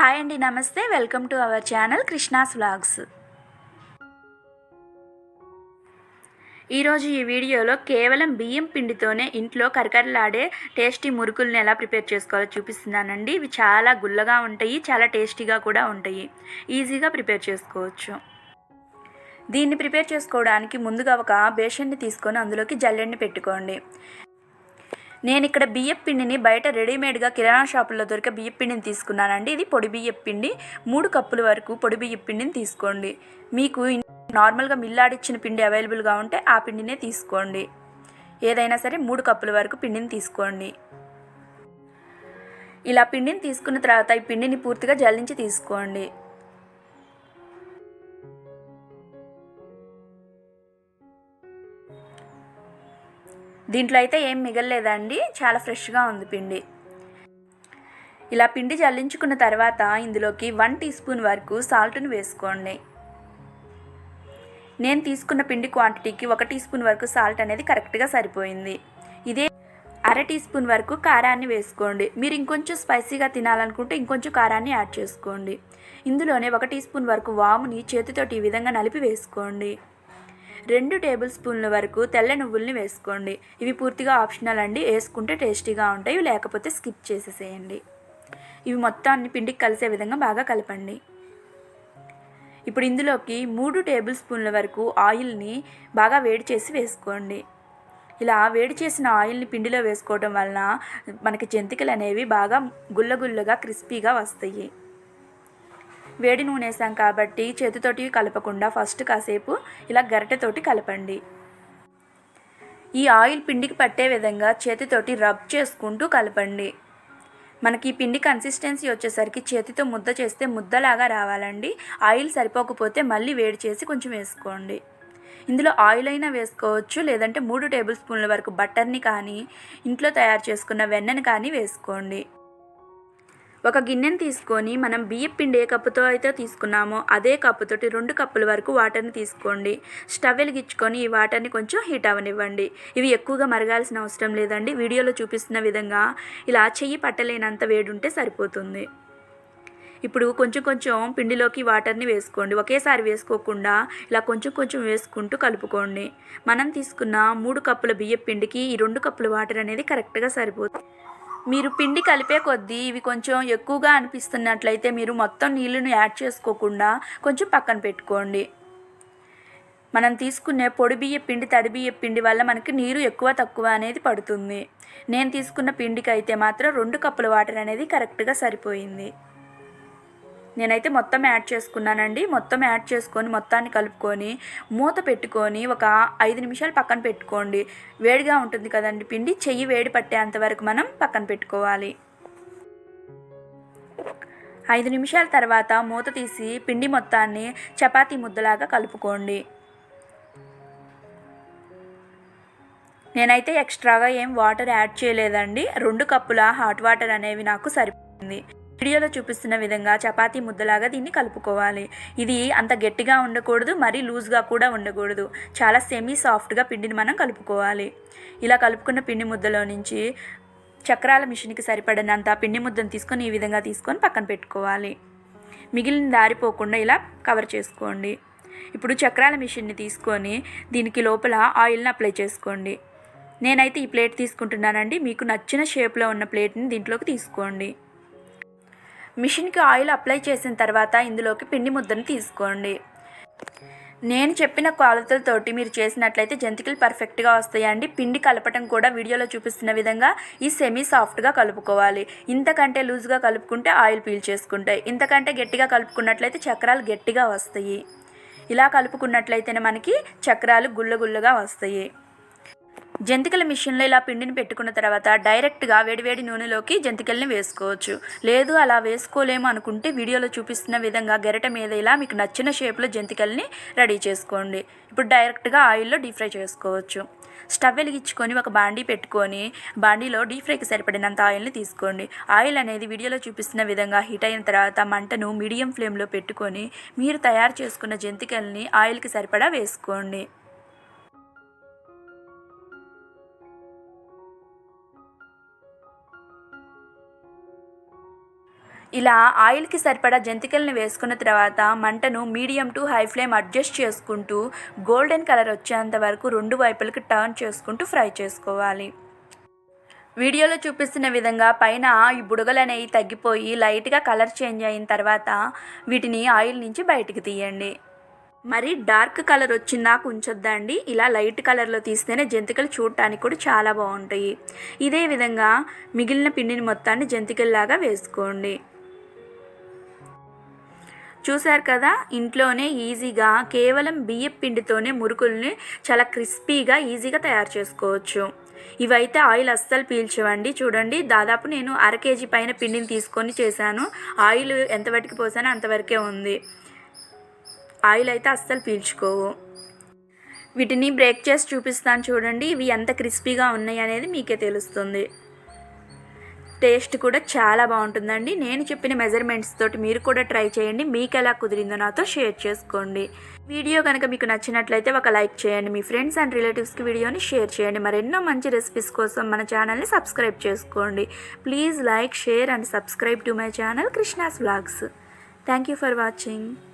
Hi అండి నమస్తే. Welcome to our channel Krishna's vlogs. ఈరోజు ఈ వీడియోలో కేవలం బియ్యం పిండితోనే ఇంట్లో కరకరలాడే టేస్టీ మురుకుల్ని ఎలా ప్రిపేర్ చేసుకోవాలో చూపిస్తున్నానండి. ఇవి చాలా గుల్లగా ఉంటాయి చాలా టేస్టీగా కూడా ఉంటాయి. ఈజీగా ప్రిపేర్ చేసుకోవచ్చు. దీన్ని ప్రిపేర్ చేసుకోవడానికి ముందుగా ఒక బేషన్ని తీసుకొని అందులోకి జల్లెడ్ని పెట్టుకోండి. నేను ఇక్కడ బియ్యపు పిండిని బయట రెడీమేడ్గా కిరాణా షాపుల్లో దొరికే బియ్యం పిండిని తీసుకున్నానండి. ఇది పొడి బియ్యం పిండి. మూడు కప్పుల వరకు పొడి బియ్యం పిండిని తీసుకోండి. మీకు నార్మల్గా మిల్లాడిచ్చిన పిండి అవైలబుల్గా ఉంటే ఆ పిండినే తీసుకోండి. ఏదైనా సరే మూడు కప్పుల వరకు పిండిని తీసుకోండి. ఇలా పిండిని తీసుకున్న తర్వాత ఈ పిండిని పూర్తిగా జల్లించి తీసుకోండి. దీంట్లో అయితే ఏం మిగలలేదండి. చాలా ఫ్రెష్గా ఉంది పిండి. ఇలా పిండి జల్లించుకున్న తర్వాత ఇందులోకి వన్ టీ స్పూన్ వరకు సాల్ట్ని వేసుకోండి. నేను తీసుకున్న పిండి క్వాంటిటీకి ఒక టీ స్పూన్ వరకు సాల్ట్ అనేది కరెక్ట్గా సరిపోయింది. ఇదే అర టీ స్పూన్ వరకు కారాన్ని వేసుకోండి. మీరు ఇంకొంచెం స్పైసీగా తినాలనుకుంటే ఇంకొంచెం కారాన్ని యాడ్ చేసుకోండి. ఇందులోనే ఒక టీ స్పూన్ వరకు వాముని చేతితోటి ఈ విధంగా నలిపి వేసుకోండి. రెండు టేబుల్ స్పూన్ల వరకు తెల్ల నువ్వుల్ని వేసుకోండి. ఇవి పూర్తిగా ఆప్షనల్ అండి. వేసుకుంటే టేస్టీగా ఉంటాయి. లేకపోతే స్కిప్ చేసేసేయండి. ఇవి మొత్తాన్ని పిండికి కలిసే విధంగా బాగా కలపండి. ఇప్పుడు ఇందులోకి మూడు టేబుల్ స్పూన్ల వరకు ఆయిల్ని బాగా వేడి చేసి వేసుకోండి. ఇలా వేడి చేసిన ఆయిల్ని పిండిలో వేసుకోవడం వలన మనకి జంతికలు అనేవి బాగా గుల్లగుల్లగా క్రిస్పీగా వస్తాయి. వేడి నూనె వేసాం కాబట్టి చేతితోటి కలపకుండా ఫస్ట్ కాసేపు ఇలా గరిటెతోటి కలపండి. ఈ ఆయిల్ పిండికి పట్టే విధంగా చేతితోటి రబ్ చేసుకుంటూ కలపండి. మనకి ఈ పిండి కన్సిస్టెన్సీ వచ్చేసరికి చేతితో ముద్ద చేస్తే ముద్దలాగా రావాలండి. ఆయిల్ సరిపోకపోతే మళ్ళీ వేడి చేసి కొంచెం వేసుకోండి. ఇందులో ఆయిల్ అయినా వేసుకోవచ్చు లేదంటే మూడు టేబుల్ స్పూన్ల వరకు బటర్ని కానీ ఇంట్లో తయారు చేసుకున్న వెన్నని కానీ వేసుకోండి. ఒక గిన్నెని తీసుకొని మనం బియ్యం పిండి ఏ కప్పుతో అయితే తీసుకున్నామో అదే కప్పుతోటి రెండు కప్పుల వరకు వాటర్ని తీసుకోండి. స్టవ్ వెలిగించుకొని ఈ వాటర్ని కొంచెం హీట్ అవనివ్వండి ఇవి ఎక్కువగా మరగాల్సిన అవసరం లేదండి. వీడియోలో చూపిస్తున్న విధంగా ఇలా చెయ్యి పట్టలేనంత వేడి ఉంటే సరిపోతుంది. ఇప్పుడు కొంచెం కొంచెం పిండిలోకి వాటర్ని వేసుకోండి. ఒకేసారి వేసుకోకుండా ఇలా కొంచెం కొంచెం వేసుకుంటూ కలుపుకోండి. మనం తీసుకున్న మూడు కప్పుల బియ్యం పిండికి ఈ రెండు కప్పుల వాటర్ అనేది కరెక్ట్గా సరిపోతుంది. మీరు పిండి కలిపే కొద్దీ ఇవి కొంచెం ఎక్కువగా అనిపిస్తున్నట్లయితే మీరు మొత్తం నీళ్ళను యాడ్ చేసుకోకుండా కొంచెం పక్కన పెట్టుకోండి. మనం తీసుకునే పొడి బియ్య పిండి తడి బియ్య పిండి వల్ల మనకి నీరు ఎక్కువ తక్కువ అనేది పడుతుంది. నేను తీసుకున్న పిండికి అయితే మాత్రం రెండు కప్పుల వాటర్ అనేది కరెక్ట్గా సరిపోయింది. నేనైతే మొత్తం యాడ్ చేసుకున్నానండి. మొత్తం యాడ్ చేసుకొని మొత్తాన్ని కలుపుకొని మూత పెట్టుకొని ఒక ఐదు నిమిషాలు పక్కన పెట్టుకోండి. వేడిగా ఉంటుంది కదండి పిండి చెయ్యి వేడి పట్టేంత వరకు మనం పక్కన పెట్టుకోవాలి. ఐదు నిమిషాల తర్వాత మూత తీసి పిండి మొత్తాన్ని చపాతీ ముద్దలాగా కలుపుకోండి. నేనైతే ఎక్స్ట్రాగా ఏం వాటర్ యాడ్ చేయలేదండి. రెండు కప్పుల హాట్ వాటర్ అనేవి నాకు సరిపోయింది. వీడియోలో చూపిస్తున్న విధంగా చపాతీ ముద్దలాగా దీన్ని కలుపుకోవాలి. ఇది అంత గట్టిగా ఉండకూడదు మరీ లూజ్గా కూడా ఉండకూడదు. చాలా సెమీ సాఫ్ట్గా పిండిని మనం కలుపుకోవాలి. ఇలా కలుపుకున్న పిండి ముద్దలో నుంచి చక్రాల మిషన్కి సరిపడినంత పిండి ముద్దను తీసుకొని ఈ విధంగా తీసుకొని పక్కన పెట్టుకోవాలి. మిగిలిన దారిపోకుండా ఇలా కవర్ చేసుకోండి. ఇప్పుడు చక్రాల మిషన్ని తీసుకొని దీనికి లోపల ఆయిల్ని అప్లై చేసుకోండి. నేనైతే ఈ ప్లేట్ తీసుకుంటున్నానండి. మీకు నచ్చిన షేప్లో ఉన్న ప్లేట్ని దీంట్లోకి తీసుకోండి. మిషన్కి ఆయిల్ అప్లై చేసిన తర్వాత ఇందులోకి పిండి ముద్దను తీసుకోండి. నేను చెప్పిన కొలతలతోటి మీరు చేసినట్లయితే జంతికలు పర్ఫెక్ట్గా వస్తాయండి. పిండి కలపటం కూడా వీడియోలో చూపిస్తున్న విధంగా ఈ సెమీ సాఫ్ట్గా కలుపుకోవాలి. ఇంతకంటే లూజ్గా కలుపుకుంటే ఆయిల్ పీల్ చేసుకుంటాయి. ఇంతకంటే గట్టిగా కలుపుకున్నట్లయితే చక్రాలు గట్టిగా వస్తాయి. ఇలా కలుపుకున్నట్లయితేనే మనకి చక్రాలు గుల్ల గుల్లగా వస్తాయి. జంతికల మిషన్లో ఇలా పిండిని పెట్టుకున్న తర్వాత డైరెక్ట్గా వేడివేడి నూనెలోకి జంతికల్ని వేసుకోవచ్చు. లేదు అలా వేసుకోలేము అనుకుంటే వీడియోలో చూపిస్తున్న విధంగా గెరట మీద ఇలా మీకు నచ్చిన షేప్లో జంతికల్ని రెడీ చేసుకోండి. ఇప్పుడు డైరెక్ట్గా ఆయిల్లో డీప్ ఫ్రై చేసుకోవచ్చు. స్టవ్ వెలిగించుకొని ఒక బాండీ పెట్టుకొని బాండీలో డీప్ ఫ్రైకి సరిపడినంత ఆయిల్ని తీసుకోండి. ఆయిల్ అనేది వీడియోలో చూపిస్తున్న విధంగా హీట్ అయిన తర్వాత మంటను మీడియం ఫ్లేమ్లో పెట్టుకొని మీరు తయారు చేసుకున్న జంతికల్ని ఆయిల్కి సరిపడా వేసుకోండి. ఇలా ఆయిల్కి సరిపడా జంతికలను వేసుకున్న తర్వాత మంటను medium to high flame adjust చేసుకుంటూ గోల్డెన్ కలర్ వచ్చేంత వరకు రెండు వైపులకి టర్న్ చేసుకుంటూ ఫ్రై చేసుకోవాలి. వీడియోలో చూపిస్తున్న విధంగా పైన ఈ బుడగలు అనేవి తగ్గిపోయి లైట్గా కలర్ చేంజ్ అయిన తర్వాత వీటిని ఆయిల్ నుంచి బయటకు తీయండి. మరి డార్క్ కలర్ వచ్చిందాక ఉంచొద్దండి ఇలా లైట్ కలర్లో తీస్తేనే జంతికలు చూడటానికి కూడా చాలా బాగుంటాయి. ఇదే విధంగా మిగిలిన పిండిని మొత్తాన్ని జంతికల్లాగా వేసుకోండి. చూశారు కదా? ఇంట్లోనే ఈజీగా కేవలం బియ్యం పిండితోనే మురుకుల్ని చాలా క్రిస్పీగా ఈజీగా తయారు చేసుకోవచ్చు. ఇవైతే ఆయిల్ అస్సలు పీల్చవండి. చూడండి దాదాపు నేను అర కేజీ పైన పిండిని తీసుకొని చేశాను. ఆయిల్ ఎంతవరకు పోసానో అంతవరకే ఉంది. ఆయిల్ అయితే అస్సలు పీల్చుకోవు. వీటిని బ్రేక్ చేసి చూపిస్తాను చూడండి ఇవి ఎంత క్రిస్పీగా ఉన్నాయి అనేది మీకే తెలుస్తుంది. టేస్ట్ కూడా చాలా బాగుంటుందండి. నేను చెప్పిన మెజర్మెంట్స్ తోటి మీరు కూడా ట్రై చేయండి. మీకు ఎలా కుదిరిందో నాతో షేర్ చేసుకోండి. వీడియో కనుక మీకు నచ్చినట్లయితే ఒక లైక్ చేయండి. మీ ఫ్రెండ్స్ అండ్ రిలేటివ్స్కి వీడియోని షేర్ చేయండి. మరెన్నో మంచి రెసిపీస్ కోసం మన ఛానల్ని సబ్స్క్రైబ్ చేసుకోండి. Please like share and subscribe to my channel Krishna's vlogs thank you for watching